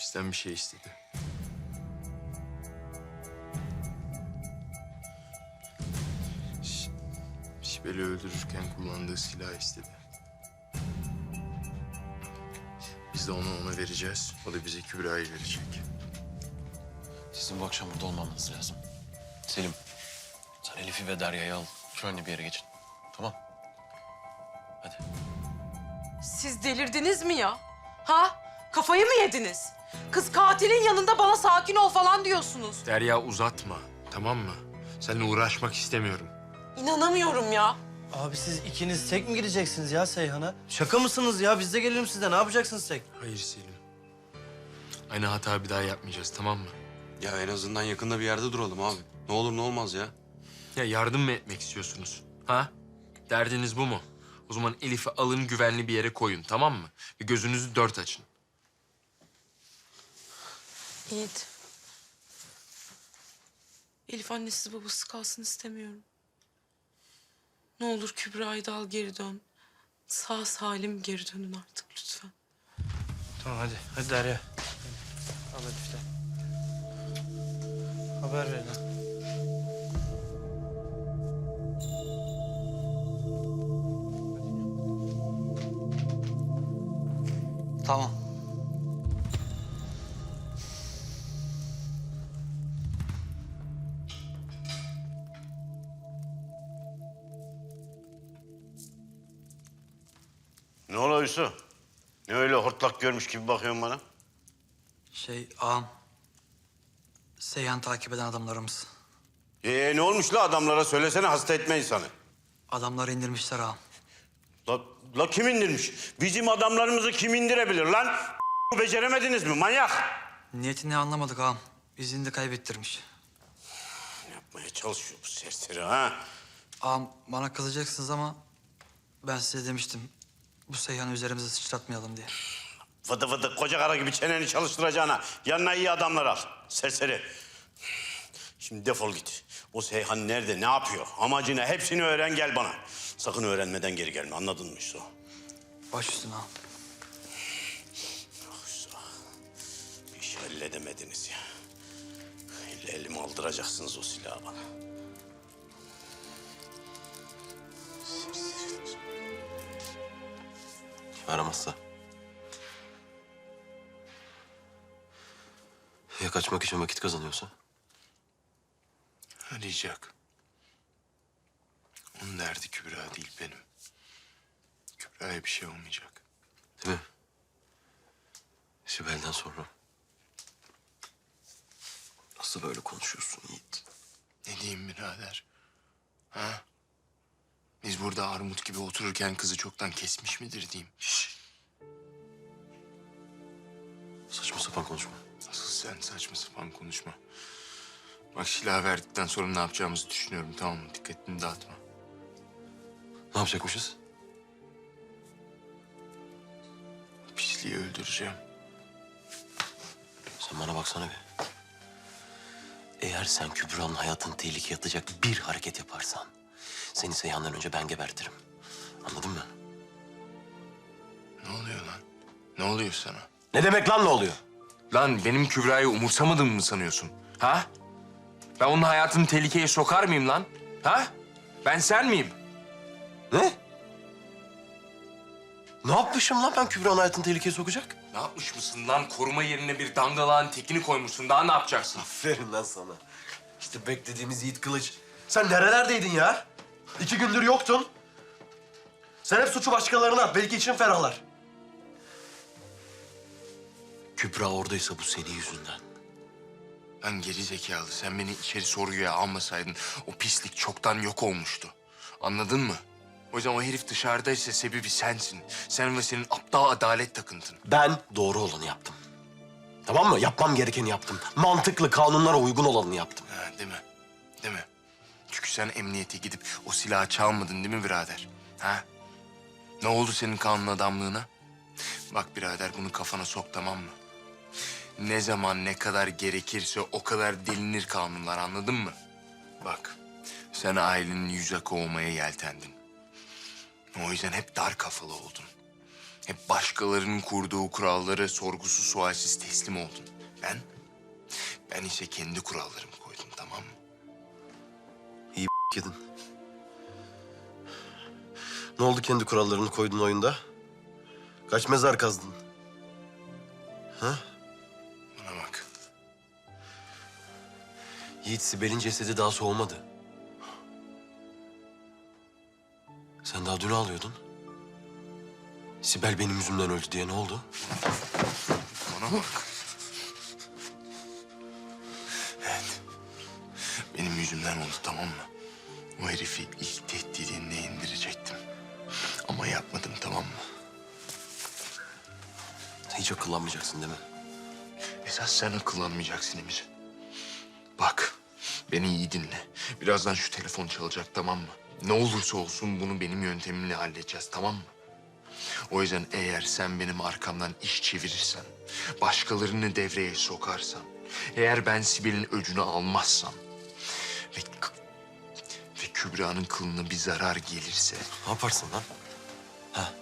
Bizden bir şey istedi. Ş- Sibel'i öldürürken kullandığı silah istedi. Biz de onu ona vereceğiz. O da bize Kübra'yı verecek. Sizin bu akşam burada olmamanız lazım. Selim, sen Elif'i ve Derya'yı al. Güvenli bir yere geçin. Tamam. Hadi. Siz delirdiniz mi ya? Ha? Kafayı mı yediniz? Kız katilin yanında bana sakin ol falan diyorsunuz. Derya uzatma, tamam mı? Seninle uğraşmak istemiyorum. İnanamıyorum ya. Abi siz ikiniz tek mi gideceksiniz ya Seyhan'a? Şaka mısınız ya? Biz de gelelim size. Ne yapacaksınız tek? Hayır Selim. Aynı hata bir daha yapmayacağız, tamam mı? Ya en azından yakında bir yerde duralım abi. Ne olur ne olmaz ya. Ya yardım mı etmek istiyorsunuz? Ha? Derdiniz bu mu? O zaman Elif'i alın güvenli bir yere koyun, tamam mı? Ve gözünüzü dört açın. Yiğit. Elif annesiz babası kalsın istemiyorum. Ne olur Kübra'yı da al geri dön. Sağ salim geri dönün artık lütfen. Tamam hadi. Hadi Derya. Al hadi işte. Haber verin. ha. Ne oluyor Yusuf? Ne öyle hortlak görmüş gibi bakıyorsun bana? Şey ağam. Seyhan takip eden adamlarımız. Ee ne olmuş la adamlara söylesene hasta etme insanı. Adamları indirmişler ağam. La, la kim indirmiş? Bizim adamlarımızı kim indirebilir lan? Beceremediniz mi manyak? Niyetini anlamadık ağam. İzini de kaybettirmiş. Yapmaya çalışıyor bu serseri ha? Ağam bana kızacaksınız ama ben size demiştim. Bu Seyhan'ı üzerimize sıçratmayalım diye. Fıdı fıdı koca kara gibi çeneni çalıştıracağına yanına iyi adamlar al. Serseri. Şimdi defol git. O Seyhan nerede, ne yapıyor? Amacını hepsini öğren gel bana. Sakın öğrenmeden geri gelme anladın mı Yusuf? Baş üstüne ağam. Bir iş halledemediniz ya. Elle elimi aldıracaksınız o silahı bana. Aramazsa. Ya kaçmak için vakit kazanıyorsa? Arayacak. Onun derdi Kübra değil benim. Kübra'ya bir şey olmayacak. Değil mi? Sibel'den sonra. Nasıl böyle konuşuyorsun Yiğit? Ne diyeyim birader? Ha? Biz burada armut gibi otururken kızı çoktan kesmiş midir diyeyim. Şş, Saçma sapan konuşma. asıl sen saçma sapan konuşma. Bak silahı verdikten sonra ne yapacağımızı düşünüyorum tamam mı? Dikkatini dağıtma. Ne yapacakmışız? Pisliği öldüreceğim. Sen bana baksana bir. Eğer sen Kübra'nın hayatını tehlikeye atacak bir hareket yaparsan... ...seni Seyhan'dan önce ben gebertirim. Anladın mı? Ne oluyor lan? Ne oluyor sana? Ne demek lan ne oluyor? Lan benim Kübra'yı umursamadığımı mı sanıyorsun? Ha? Ben onun hayatını tehlikeye sokar mıyım lan? Ha? Ben sen miyim? Ne? Ne yapmışım lan ben Kübra'nın hayatını tehlikeye sokacak? Ne yapmış mısın lan? Koruma yerine bir dangalağın tekini koymuşsun. Daha ne yapacaksın? Aferin lan sana. İşte beklediğimiz Yiğit Kılıç. Sen nerelerdeydin ya? İki gündür yoktun. Sen hep suçu başkalarına at. Belki için ferahlar. Kübra oradaysa bu senin yüzünden. Lan geri zekalı. Sen beni içeri sorguya almasaydın o pislik çoktan yok olmuştu. Anladın mı? O yüzden o herif dışarıdaysa sebebi sensin. Sen ve senin aptal adalet takıntın. Ben doğru olanı yaptım. Tamam mı? Yapmam gerekeni yaptım. Mantıklı, kanunlara uygun olanı yaptım. Ha, değil mi? Değil mi? Çünkü sen emniyete gidip o silahı çalmadın değil mi birader? Ha? Ne oldu senin kanun adamlığına? Bak birader bunu kafana sok tamam mı? Ne zaman ne kadar gerekirse o kadar delinir kanunlar anladın mı? Bak sen ailenin yüz akı olmaya yeltendin. O yüzden hep dar kafalı oldun. Hep başkalarının kurduğu kurallara sorgusuz sualsiz teslim oldun. Ben, ben ise kendi kurallarımı koydum yedin. Ne oldu kendi kurallarını koydun oyunda? Kaç mezar kazdın? Ha? Bana bak. Yiğit Sibel'in cesedi daha soğumadı. Sen daha dün ağlıyordun. Sibel benim yüzümden öldü diye ne oldu? Bana bak. Evet. Benim yüzümden oldu tamam mı? O herifi ilk tehdidinde indirecektim. Ama yapmadım tamam mı? Hiç akıllanmayacaksın değil mi? Esas sen akıllanmayacaksın Emir. Bak, beni iyi dinle. Birazdan şu telefon çalacak tamam mı? Ne olursa olsun bunu benim yöntemimle halledeceğiz tamam mı? O yüzden eğer sen benim arkamdan iş çevirirsen, başkalarını devreye sokarsan, eğer ben Sibel'in öcünü almazsam ve Kübra'nın kılına bir zarar gelirse Ne yaparsın lan? Ha?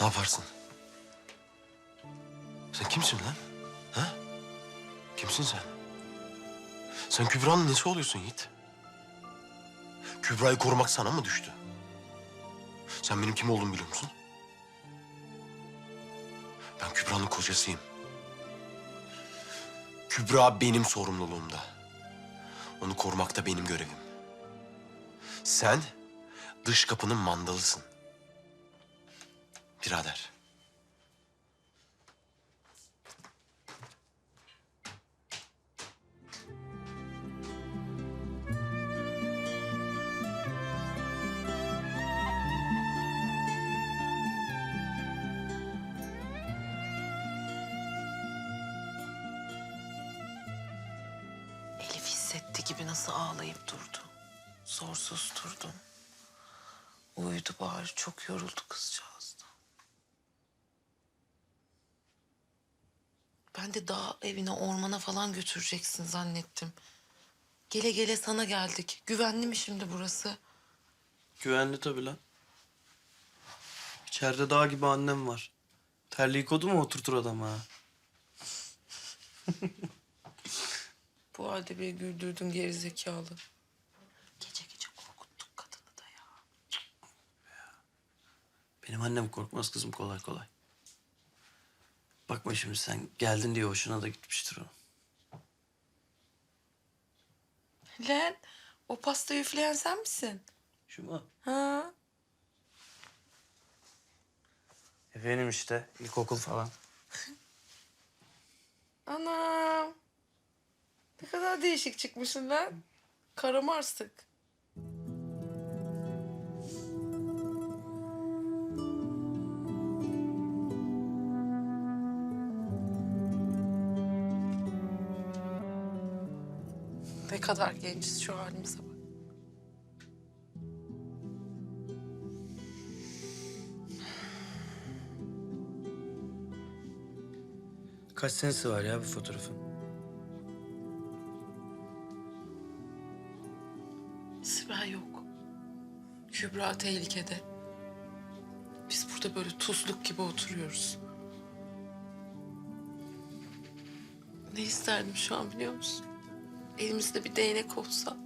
Ne yaparsın? Sen kimsin lan? Ha? Kimsin sen? Sen Kübra'nın nesi oluyorsun Yiğit? Kübra'yı korumak sana mı düştü? Sen benim kim olduğumu biliyor musun? Ben Kübra'nın kocasıyım. Kübra benim sorumluluğumda. Onu korumak da benim görevim. Sen dış kapının mandalısın. Birader. Gibi nasıl ağlayıp durdu. Zor susturdum. Uyudu bari çok yoruldu kızcağız da. Ben de dağ evine ormana falan götüreceksin zannettim. Gele gele sana geldik. Güvenli mi şimdi burası? Güvenli tabii lan. İçeride dağ gibi annem var. Terliği kodu mu oturtur adam ha? Bu halde beni güldürdün gerizekalı. Gece gece korkuttuk kadını da ya. Benim annem korkmaz kızım kolay kolay. Bakma şimdi sen geldin diye hoşuna da gitmiştir o. Lan o pastayı üfleyen sen misin? Şu mu? Ha? Efendim işte ilkokul falan. Anam. Ne kadar değişik çıkmışsın lan. Karamarsık. Ne kadar genciz şu halimize bak. Kaç senesi var ya bu fotoğrafın? Kübra tehlikede. Biz burada böyle tuzluk gibi oturuyoruz. Ne isterdim şu an biliyor musun? Elimizde bir değnek olsa.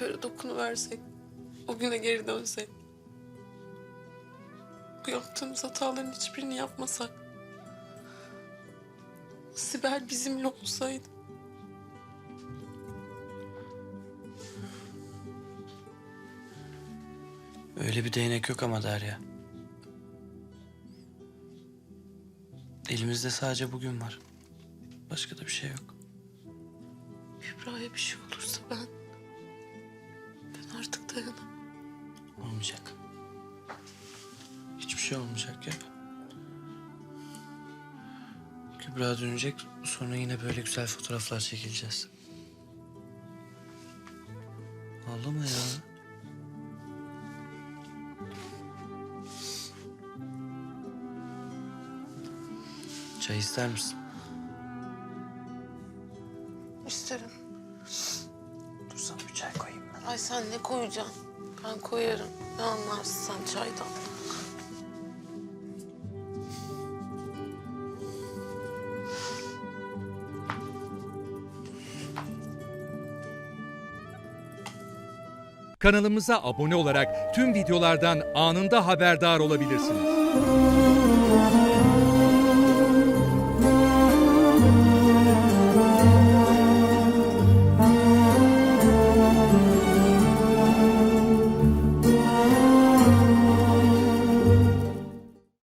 Böyle dokunuversek. O güne geri dönsek. Bu yaptığımız hataların hiçbirini yapmasak. Sibel bizimle olsaydı. Öyle bir değnek yok ama Derya. Elimizde sadece bugün var. Başka da bir şey yok. Kübra'ya bir şey olursa ben... Ben artık dayanamam. Olmayacak. Hiçbir şey olmayacak ya. Kübra dönecek, sonra yine böyle güzel fotoğraflar çekileceğiz. Ağlama ya. Çay ister misin? İsterim. Dur sana bir çay koyayım ben. Ay sen ne koyacaksın? Ben koyarım. Ne anlarsın sen çaydan? Kanalımıza abone olarak tüm videolardan anında haberdar olabilirsiniz.